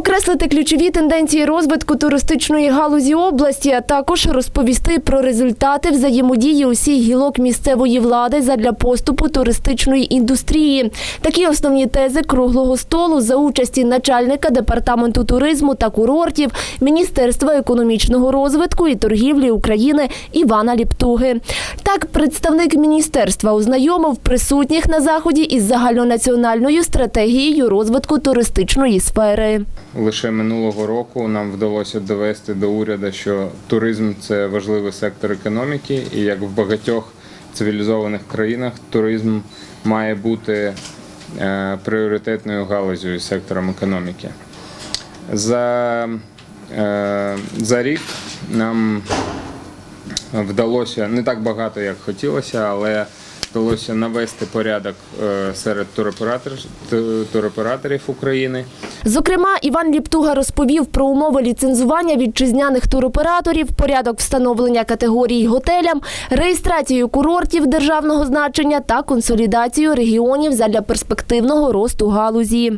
Окреслити ключові тенденції розвитку туристичної галузі області, а також розповісти про результати взаємодії усіх гілок місцевої влади задля поступу туристичної індустрії. Такі основні тези круглого столу за участі начальника департаменту туризму та курортів Міністерства економічного розвитку і торгівлі України Івана Ліптуги. Так, представник міністерства ознайомив присутніх на заході із загальнонаціональною стратегією розвитку туристичної сфери. Лише минулого року нам вдалося довести до уряду, що туризм це важливий сектор економіки, і як в багатьох цивілізованих країнах туризм має бути е, пріоритетною галузю і сектором економіки. За, е, за рік нам вдалося не так багато, як хотілося, але вдалося навести порядок е, серед туроператорів, туроператорів України. Зокрема, Іван Ліптуга розповів про умови ліцензування вітчизняних туроператорів, порядок встановлення категорій готелям, реєстрацію курортів державного значення та консолідацію регіонів задля перспективного росту галузі.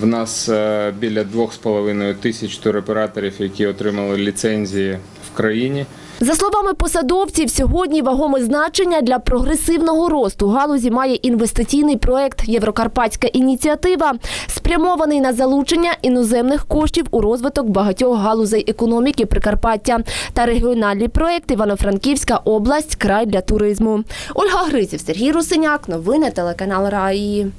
В нас е, біля 2,5 тисяч туроператорів, які отримали ліцензії в країні. За словами посадовців, сьогодні вагоме значення для прогресивного росту галузі має інвестиційний проект Єврокарпатська ініціатива, спрямований на залучення іноземних коштів у розвиток багатьох галузей економіки Прикарпаття та регіональний проект Івано-Франківська область край для туризму. Ольга Гриців, Сергій Русиняк. Новини телеканал Раї.